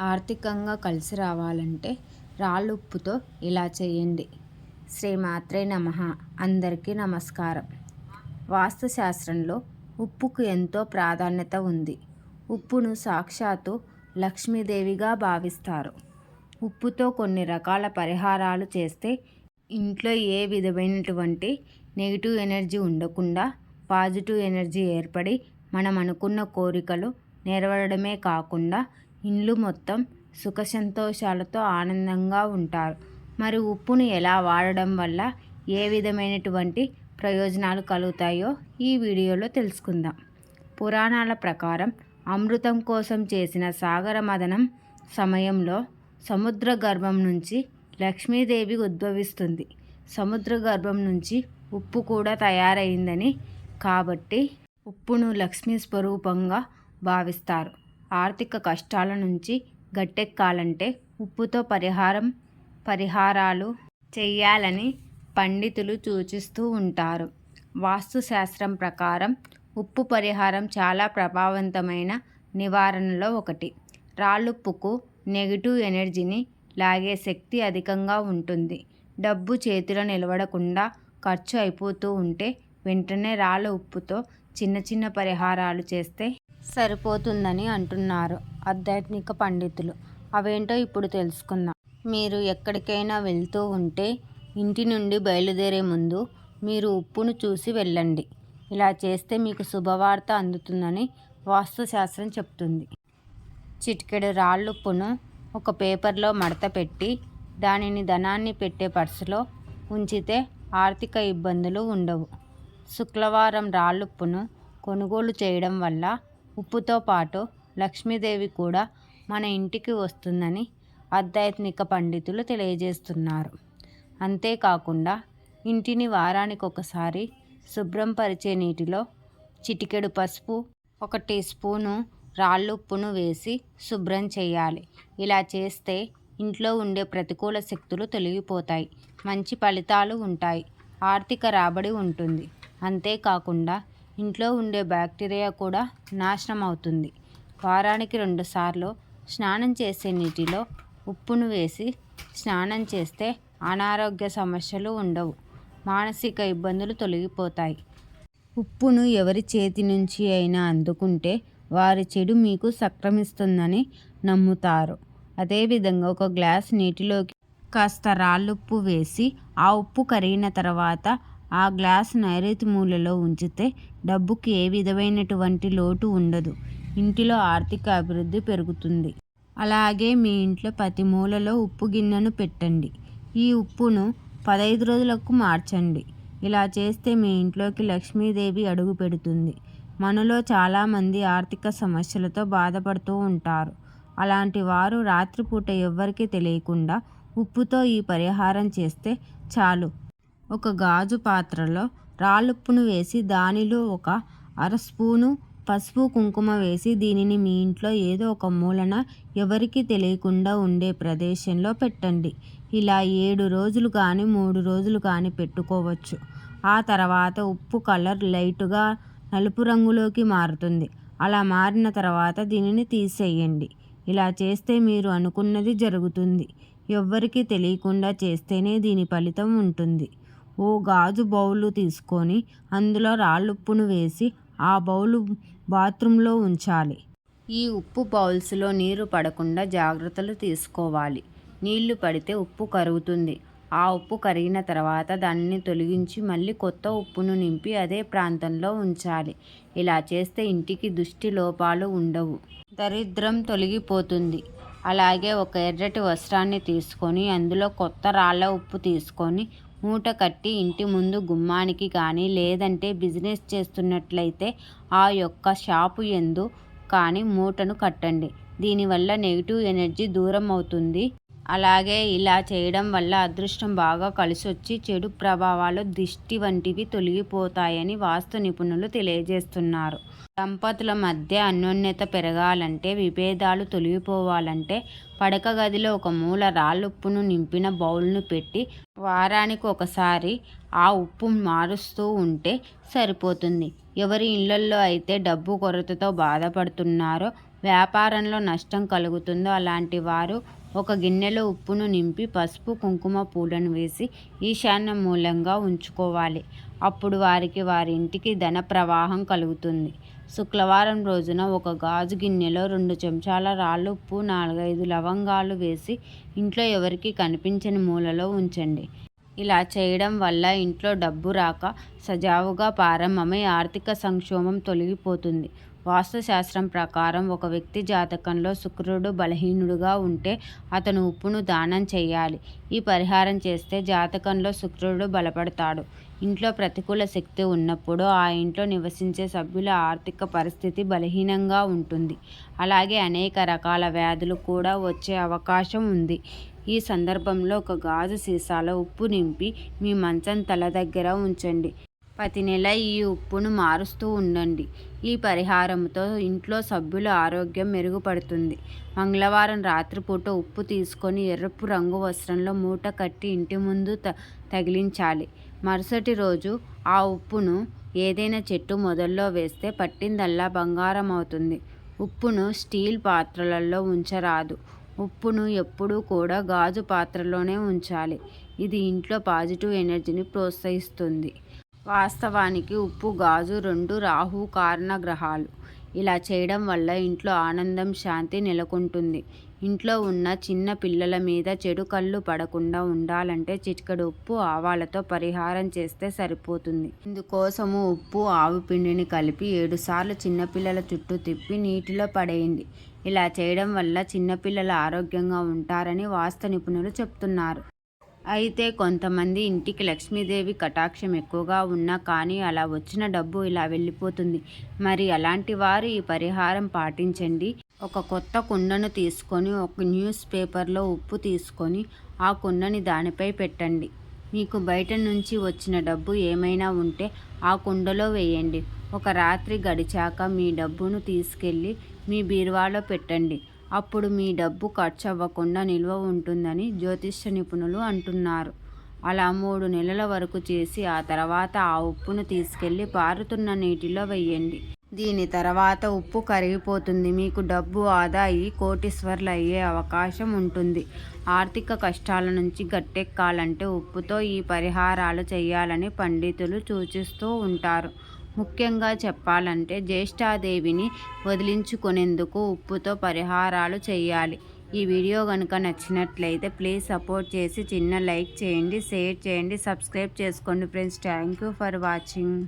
ఆర్థికంగా కలిసి రావాలంటే రాళ్ళుప్పుతో ఇలా చేయండి. శ్రీమాత్రే నమ. అందరికీ నమస్కారం. వాస్తుశాస్త్రంలో ఉప్పుకు ఎంతో ప్రాధాన్యత ఉంది. ఉప్పును సాక్షాత్తు లక్ష్మీదేవిగా భావిస్తారు. ఉప్పుతో కొన్ని రకాల పరిహారాలు చేస్తే ఇంట్లో ఏ విధమైనటువంటి నెగిటివ్ ఎనర్జీ ఉండకుండా పాజిటివ్ ఎనర్జీ ఏర్పడి మనం అనుకున్న కోరికలు నెరవేరడమే కాకుండా ఇండ్లు మొత్తం సుఖ సంతోషాలతో ఆనందంగా ఉంటారు. మరి ఉప్పును ఎలా వాడడం వల్ల ఏ విధమైనటువంటి ప్రయోజనాలు కలుగుతాయో ఈ వీడియోలో తెలుసుకుందాం. పురాణాల ప్రకారం అమృతం కోసం చేసిన సాగర మదనం సమయంలో సముద్ర గర్భం నుంచి లక్ష్మీదేవి ఉద్భవిస్తుంది. సముద్ర గర్భం నుంచి ఉప్పు కూడా తయారైందని కాబట్టి ఉప్పును లక్ష్మీ స్వరూపంగా భావిస్తారు. ఆర్థిక కష్టాల నుంచి గట్టెక్కాలంటే ఉప్పుతో పరిహారం పరిహారాలు చెయ్యాలని పండితులు సూచిస్తూ ఉంటారు. వాస్తుశాస్త్రం ప్రకారం ఉప్పు పరిహారం చాలా ప్రభావవంతమైన నివారణలో ఒకటి. రాళ్ళుప్పుకు నెగిటివ్ ఎనర్జీని లాగే శక్తి అధికంగా ఉంటుంది. డబ్బు చేతిలో నిలబడకుండా ఖర్చు అయిపోతూ ఉంటే వెంటనే రాళ్ళ ఉప్పుతో చిన్న చిన్న పరిహారాలు చేస్తే సరిపోతుందని అంటున్నారు ఆధ్యాత్మిక పండితులు. అవేంటో ఇప్పుడు తెలుసుకుందాం. మీరు ఎక్కడికైనా వెళ్తూ ఉంటే ఇంటి నుండి బయలుదేరే ముందు మీరు ఉప్పును చూసి వెళ్ళండి. ఇలా చేస్తే మీకు శుభవార్త అందుతుందని వాస్తుశాస్త్రం చెప్తుంది. చిటికెడు రాళ్ళుప్పును ఒక పేపర్లో మడత పెట్టి దానిని ధనాన్ని పెట్టే పర్సులో ఉంచితే ఆర్థిక ఇబ్బందులు ఉండవు. శుక్రవారం రాళ్ళుప్పును కొనుగోలు చేయడం వల్ల ఉప్పుతో పాటు లక్ష్మీదేవి కూడా మన ఇంటికి వస్తుందని ఆధ్యాత్మిక పండితులు తెలియజేస్తున్నారు. అంతేకాకుండా ఇంటిని వారానికి ఒకసారి శుభ్రం పరిచే నీటిలో చిటికెడు పసుపు ఒక టీ స్పూను రాళ్ళుప్పును వేసి శుభ్రం చేయాలి. ఇలా చేస్తే ఇంట్లో ఉండే ప్రతికూల శక్తులు తొలగిపోతాయి. మంచి ఫలితాలు ఉంటాయి. ఆర్థిక రాబడి ఉంటుంది. అంతేకాకుండా ఇంట్లో ఉండే బ్యాక్టీరియా కూడా నాశనం అవుతుంది. వారానికి రెండుసార్లు స్నానం చేసే నీటిలో ఉప్పును వేసి స్నానం చేస్తే అనారోగ్య సమస్యలు ఉండవు. మానసిక ఇబ్బందులు తొలగిపోతాయి. ఉప్పును ఎవరి చేతి నుంచి అయినా అందుకుంటే వారి చెడు మీకు సక్రమిస్తుందని నమ్ముతారు. అదేవిధంగా ఒక గ్లాస్ నీటిలోకి కాస్త రాళ్ళుప్పు వేసి ఆ ఉప్పు కరిగిన తర్వాత ఆ గ్లాస్ నైరుతి మూలలో ఉంచితే డబ్బుకి ఏ విధమైనటువంటి లోటు ఉండదు. ఇంటిలో ఆర్థిక అభివృద్ధి పెరుగుతుంది. అలాగే మీ ఇంట్లో ప్రతి మూలలో ఉప్పు గిన్నెను పెట్టండి. ఈ ఉప్పును పదహైదు రోజులకు మార్చండి. ఇలా చేస్తే మీ ఇంట్లోకి లక్ష్మీదేవి అడుగు పెడుతుంది. మనలో చాలామంది ఆర్థిక సమస్యలతో బాధపడుతూ ఉంటారు. అలాంటి వారు రాత్రిపూట ఎవ్వరికీ తెలియకుండా ఉప్పుతో ఈ పరిహారం చేస్తే చాలు. ఒక గాజు పాత్రలో రాళ్ళుప్పును వేసి దానిలో ఒక అర స్పూను పసుపు కుంకుమ వేసి దీనిని మీ ఇంట్లో ఏదో ఒక మూలన ఎవరికీ తెలియకుండా ఉండే ప్రదేశంలో పెట్టండి. ఇలా ఏడు రోజులు కానీ మూడు రోజులు కానీ పెట్టుకోవచ్చు. ఆ తర్వాత ఉప్పు కలర్ లైటుగా నలుపు రంగులోకి మారుతుంది. అలా మారిన తర్వాత దీనిని తీసేయండి. ఇలా చేస్తే మీరు అనుకున్నది జరుగుతుంది. ఎవ్వరికీ తెలియకుండా చేస్తేనే దీని ఫలితం ఉంటుంది. ఓ గాజు బౌలు తీసుకొని అందులో రాళ్ళుప్పును వేసి ఆ బౌలు బాత్రూంలో ఉంచాలి. ఈ ఉప్పు బౌల్స్లో నీరు పడకుండా జాగ్రత్తలు తీసుకోవాలి. నీళ్ళు పడితే ఉప్పు కరుగుతుంది. ఆ ఉప్పు కరిగిన తర్వాత దానిని తొలగించి మళ్ళీ కొత్త ఉప్పును నింపి అదే ప్రాంతంలో ఉంచాలి. ఇలా చేస్తే ఇంటికి దుష్టి లోపాలు ఉండవు. దరిద్రం తొలగిపోతుంది. అలాగే ఒక ఎర్రటి వస్త్రాన్ని తీసుకొని అందులో కొత్త రాళ్ళ ఉప్పు తీసుకొని మూట కట్టి ఇంటి ముందు గుమ్మానికి కానీ లేదంటే బిజినెస్ చేస్తున్నట్లయితే ఆ యొక్క షాపు ఎందు కానీ మూటను కట్టండి. దీనివల్ల నెగిటివ్ ఎనర్జీ దూరం అవుతుంది. అలాగే ఇలా చేయడం వల్ల అదృష్టం బాగా కలిసొచ్చి చెడు ప్రభావాలు దిష్టి వంటివి తొలగిపోతాయని వాస్తు నిపుణులు తెలియజేస్తున్నారు. దంపతుల మధ్య అన్యోన్యత పెరగాలంటే విభేదాలు తొలగిపోవాలంటే పడక గదిలో ఒక మూల రాళ్ళుప్పును నింపిన బౌల్ను పెట్టి వారానికి ఒకసారి ఆ ఉప్పు మారుస్తూ ఉంటే సరిపోతుంది. ఎవరి ఇళ్ళల్లో అయితే డబ్బు కొరతతో బాధపడుతున్నారో వ్యాపారంలో నష్టం కలుగుతుందో అలాంటి వారు ఒక గిన్నెలో ఉప్పును నింపి పసుపు కుంకుమ పూలను వేసి ఈశాన్య మూలంగా ఉంచుకోవాలి. అప్పుడు వారికి వారి ఇంటికి ధన ప్రవాహం కలుగుతుంది. శుక్రవారం రోజున ఒక గాజు గిన్నెలో రెండు చెంచాల రాళ్ళు ఉప్పు నాలుగైదు లవంగాలు వేసి ఇంట్లో ఎవరికి కనిపించని మూలలో ఉంచండి. ఇలా చేయడం వల్ల ఇంట్లో డబ్బు రాక సజావుగా ప్రారంభమై ఆర్థిక సంక్షోభం తొలగిపోతుంది. వాస్తుశాస్త్రం ప్రకారం ఒక వ్యక్తి జాతకంలో శుక్రుడు బలహీనుడుగా ఉంటే అతను ఉప్పును దానం చేయాలి. ఈ పరిహారం చేస్తే జాతకంలో శుక్రుడు బలపడతాడు. ఇంట్లో ప్రతికూల శక్తి ఉన్నప్పుడు ఆ ఇంట్లో నివసించే సభ్యుల ఆర్థిక పరిస్థితి బలహీనంగా ఉంటుంది. అలాగే అనేక రకాల వ్యాధులు కూడా వచ్చే అవకాశం ఉంది. ఈ సందర్భంలో ఒక గాజు సీసాలో ఉప్పు నింపి మీ మంచం తల దగ్గర ఉంచండి. ప్రతి నెల ఈ ఉప్పును మారుస్తూ ఉండండి. ఈ పరిహారంతో ఇంట్లో సభ్యుల ఆరోగ్యం మెరుగుపడుతుంది. మంగళవారం రాత్రిపూట ఉప్పు తీసుకొని ఎర్రపు రంగు వస్త్రంలో మూట కట్టి ఇంటి ముందు త తగిలించాలి. మరుసటి రోజు ఆ ఉప్పును ఏదైనా చెట్టు మొదల్లో వేస్తే పట్టిందల్లా బంగారం అవుతుంది ఉప్పును స్టీల్ పాత్రలలో ఉంచరాదు. ఉప్పును ఎప్పుడూ కూడా గాజు పాత్రలోనే ఉంచాలి. ఇది ఇంట్లో పాజిటివ్ ఎనర్జీని ప్రోత్సహిస్తుంది. వాస్తవానికి ఉప్పు గాజు రెండు రాహు కారణ గ్రహాలు ఇలా చేయడం వల్ల ఇంట్లో ఆనందం శాంతి నెలకొంటుంది. ఇంట్లో ఉన్న చిన్న పిల్లల మీద చెడు కళ్ళు పడకుండా ఉండాలంటే చిటికెడు ఉప్పు ఆవాలతో పరిహారం చేస్తే సరిపోతుంది. ఇందుకోసము ఉప్పు ఆవు పిండిని కలిపి ఏడుసార్లు చిన్నపిల్లల చుట్టూ తిప్పి నీటిలో పడేయండి. ఇలా చేయడం వల్ల చిన్నపిల్లలు ఆరోగ్యంగా ఉంటారని వాస్తు నిపుణులు చెప్తున్నారు. అయితే కొంతమంది ఇంటికి లక్ష్మీదేవి కటాక్షం ఎక్కువగా ఉన్నా కానీ అలా వచ్చిన డబ్బు ఇలా వెళ్ళిపోతుంది. మరి అలాంటి వారు ఈ పరిహారం పాటించండి. ఒక కొత్త కుండను తీసుకొని ఒక న్యూస్ పేపర్లో ఉప్పు తీసుకొని ఆ కుండని దానిపై పెట్టండి. మీకు బయట నుంచి వచ్చిన డబ్బు ఏమైనా ఉంటే ఆ కుండలో వేయండి. ఒక రాత్రి గడిచాక మీ డబ్బును తీసుకెళ్ళి మీ బీరువాలో పెట్టండి. అప్పుడు మీ డబ్బు ఖర్చు అవ్వకుండా నిల్వ ఉంటుందని జ్యోతిష్య నిపుణులు అంటున్నారు. అలా మూడు నెలల వరకు చేసి ఆ తర్వాత ఆ ఉప్పును తీసుకెళ్ళి పారుతున్న నీటిలో వెయ్యండి. దీని తర్వాత ఉప్పు కరిగిపోతుంది. మీకు డబ్బు ఆదా అయ్యి కోటీశ్వర్లు అయ్యే అవకాశం ఉంటుంది. ఆర్థిక కష్టాల నుంచి గట్టెక్కాలంటే ఉప్పుతో ఈ పరిహారాలు చేయాలని పండితులు సూచిస్తూ ఉంటారు. ముఖ్యంగా చెప్పాలంటే జ్యేష్ఠాదేవిని వదిలించుకునేందుకు ఉప్పుతో పరిహారాలు చేయాలి. ఈ వీడియో కనుక నచ్చినట్లయితే ప్లీజ్ సపోర్ట్ చేసి చిన్న లైక్ చేయండి షేర్ చేయండి సబ్స్క్రైబ్ చేసుకోండి friends. Thank you for watching.